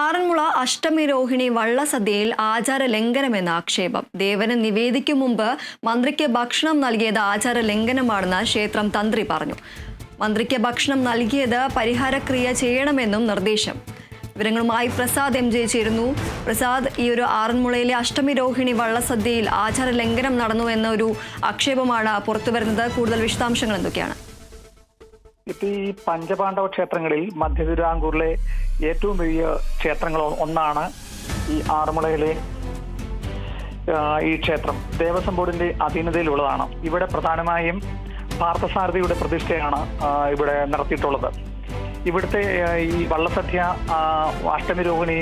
ആറന്മുള അഷ്ടമി രോഹിണി വള്ളസദ്യയിൽ ആചാര ലംഘനമെന്ന ആക്ഷേപം. ദേവന് നിവേദിക്കും മുമ്പ് മന്ത്രിക്ക് ഭക്ഷണം നൽകിയത് ആചാര ലംഘനമാണെന്ന് ക്ഷേത്രം തന്ത്രി പറഞ്ഞു. മന്ത്രിക്ക് ഭക്ഷണം നൽകിയത് പരിഹാരക്രിയ ചെയ്യണമെന്നും നിർദ്ദേശം. വിവരങ്ങളുമായി പ്രസാദ് എം ജെ ചേരുന്നു. പ്രസാദ് ഈ ഒരു ആറന്മുളയിലെ അഷ്ടമി രോഹിണി വള്ളസദ്യയിൽ ആചാര ലംഘനം നടന്നു എന്നൊരു ആക്ഷേപമാണ് പുറത്തുവരുന്നത്. കൂടുതൽ വിശദാംശങ്ങൾ എന്തൊക്കെയാണ്? ഇപ്പൊ ഈ പഞ്ചപാണ്ഡവ ക്ഷേത്രങ്ങളിൽ മധ്യ തിരുവിതാംകൂറിലെ ഏറ്റവും വലിയ ക്ഷേത്രങ്ങൾ ഒന്നാണ് ഈ ആറന്മുളയിലെ ഈ ക്ഷേത്രം. ദേവസ്വം ബോർഡിന്റെ അധീനതയിലുള്ളതാണ്. ഇവിടെ പ്രധാനമായും പാർത്ഥസാരഥിയുടെ പ്രതിഷ്ഠയാണ് ഇവിടെ നടത്തിയിട്ടുള്ളത്. ഇവിടുത്തെ ഈ വള്ളസദ്യ ആ, അഷ്ടമി രോഹിണി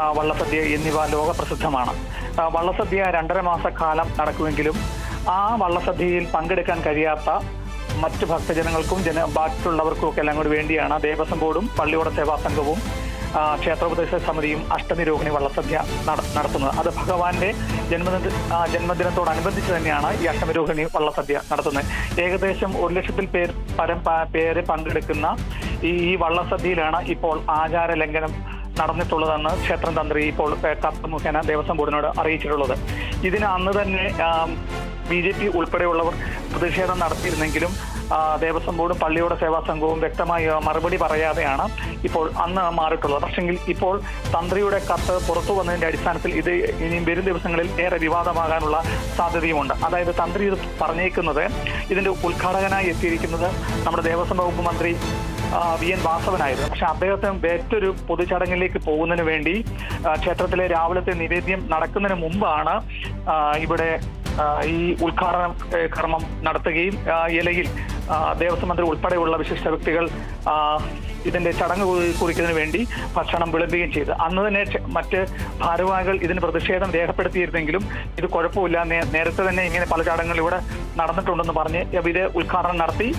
ആ, വള്ളസദ്യ എന്നിവ ലോകപ്രസിദ്ധമാണ്. വള്ളസദ്യ രണ്ടര മാസക്കാലം നടക്കുമെങ്കിലും ആ വള്ളസദ്യയിൽ പങ്കെടുക്കാൻ കഴിയാത്ത മറ്റ് ഭക്തജനങ്ങൾക്കും ജന ബാക്കിയുള്ളവർക്കും ഒക്കെ എല്ലാം കൂടി വേണ്ടിയാണ് ദേവസ്വം ബോർഡും പള്ളിയോട സേവാ സംഘവും ക്ഷേത്രോപദേശ സമിതിയും അഷ്ടമി രോഹിണി വള്ളസദ്യ നടത്തുന്നത്. അത് ഭഗവാന്റെ ജന്മദിന ജന്മദിനത്തോടനുബന്ധിച്ച് തന്നെയാണ് ഈ അഷ്ടമി രോഹിണി വള്ളസദ്യ നടത്തുന്നത്. ഏകദേശം ഒരു ലക്ഷത്തിൽ പേർ പരം പേര് പങ്കെടുക്കുന്ന ഈ ഈ വള്ളസദ്യയിലാണ് ഇപ്പോൾ ആചാര ലംഘനം നടന്നിട്ടുള്ളതെന്ന് ക്ഷേത്രം തന്ത്രി ഇപ്പോൾ കത്ത് മുഖേന ദേവസ്വം ബോർഡിനോട് അറിയിച്ചിട്ടുള്ളത്. ഇതിന് അന്ന് തന്നെ ബി ജെ പി ഉൾപ്പെടെയുള്ളവർ പ്രതിഷേധം നടത്തിയിരുന്നെങ്കിലും ദേവസ്വം ബോർഡും പള്ളിയുടെ സേവാ സംഘവും വ്യക്തമായി മറുപടി പറയാതെയാണ് ഇപ്പോൾ അന്ന് മാറിയിട്ടുള്ളത്. പക്ഷെങ്കിൽ ഇപ്പോൾ തന്ത്രിയുടെ കത്ത് പുറത്തു വന്നതിന്റെ അടിസ്ഥാനത്തിൽ ഇത് ഇനിയും വരും ദിവസങ്ങളിൽ ഏറെ വിവാദമാകാനുള്ള സാധ്യതയുമുണ്ട്. അതായത് തന്ത്രി ഇത് പറഞ്ഞേക്കുന്നത് ഇതിന്റെ ഉദ്ഘാടകനായി എത്തിയിരിക്കുന്നത് നമ്മുടെ ദേവസ്വം വകുപ്പ് മന്ത്രി വി. എൻ. വാസവനായിരുന്നു. പക്ഷെ അദ്ദേഹത്തെ മറ്റൊരു പൊതുചടങ്ങിലേക്ക് പോകുന്നതിന് വേണ്ടി ക്ഷേത്രത്തിലെ രാവിലത്തെ നിവേദ്യം നടക്കുന്നതിന് മുമ്പാണ് ഇവിടെ ഈ ഉദ്ഘാടന കർമ്മം നടത്തുകയും ഇലയിൽ ദേവസ്വം മന്ത്രി ഉൾപ്പെടെയുള്ള വിശിഷ്ട വ്യക്തികൾ ഇതിന്റെ ചടങ്ങ് കുറി- കുറിക്കുന്നതിന് വേണ്ടി ഭക്ഷണം വിളമ്പുകയും ചെയ്തു. അന്ന് തന്നെ മറ്റ് ഭാരവാഹികൾ ഇതിന് പ്രതിഷേധം രേഖപ്പെടുത്തിയിരുന്നെങ്കിലും ഇത് കുഴപ്പമില്ല. നേരത്തെ തന്നെ ഇങ്ങനെ പല ചടങ്ങുകൾ ഇവിടെ നടന്നിട്ടുണ്ടെന്ന് പറഞ്ഞ് ഇത് ഉദ്ഘാടനം നടത്തി.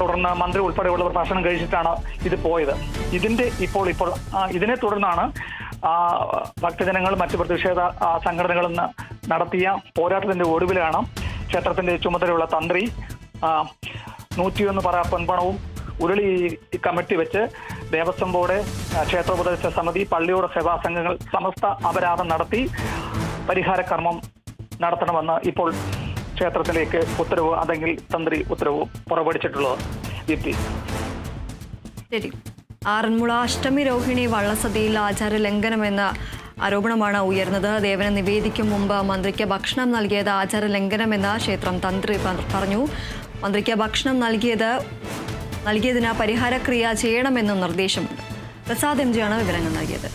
തുടർന്ന് മന്ത്രി ഉൾപ്പെടെയുള്ളവർ ഭക്ഷണം കഴിച്ചിട്ടാണ് ഇത് പോയത്. ഇതിന്റെ ഇപ്പോൾ ഇപ്പോൾ ഇതിനെ തുടർന്നാണ് ഭക്തജനങ്ങളും മറ്റ് പ്രതിഷേധ ന- നടത്തിയ പോരാട്ടത്തിന്റെ ഒടുവിലാണ് ക്ഷേത്രത്തിന്റെ ചുമതലയുള്ള തന്ത്രി നൂറ്റിയൊന്ന് പറ പൊൻപണവും ഉരുളി കമ്മിറ്റി വെച്ച് ദേവസ്വം ബോർഡ് ക്ഷേത്ര ക്ഷേത്രോപദേശ സമിതി പള്ളിയോട് സേവാ സംഘങ്ങൾ സമസ്ത അപരാധം നടത്തി പരിഹാര കർമ്മം നടത്തണമെന്ന് ഇപ്പോൾ ക്ഷേത്രത്തിലേക്ക് ഉത്തരവ് അല്ലെങ്കിൽ തന്ത്രി ഉത്തരവ് പുറപ്പെടുവിച്ചിട്ടുള്ളത് ദീപ്തി ശരി. ആറന്മുള അഷ്ടമി രോഹിണി വള്ളസതിയിൽ ആചാര ലംഘനമെന്ന ആരോപണമാണ് ഉയർന്നത്. ദേവന് നിവേദിക്കും മുമ്പ് മന്ത്രിക്ക് ഭക്ഷണം നൽകിയത് ആചാരലംഘനമെന്ന് ക്ഷേത്രം തന്ത്രി പറഞ്ഞു. മന്ത്രിക്ക് ഭക്ഷണം നൽകിയത് നൽകിയതിന് പരിഹാരക്രിയ ചെയ്യണമെന്നും നിർദ്ദേശമുണ്ട്. പ്രസാദ് എം ജിയാണ് വിവരങ്ങൾ നൽകിയത്.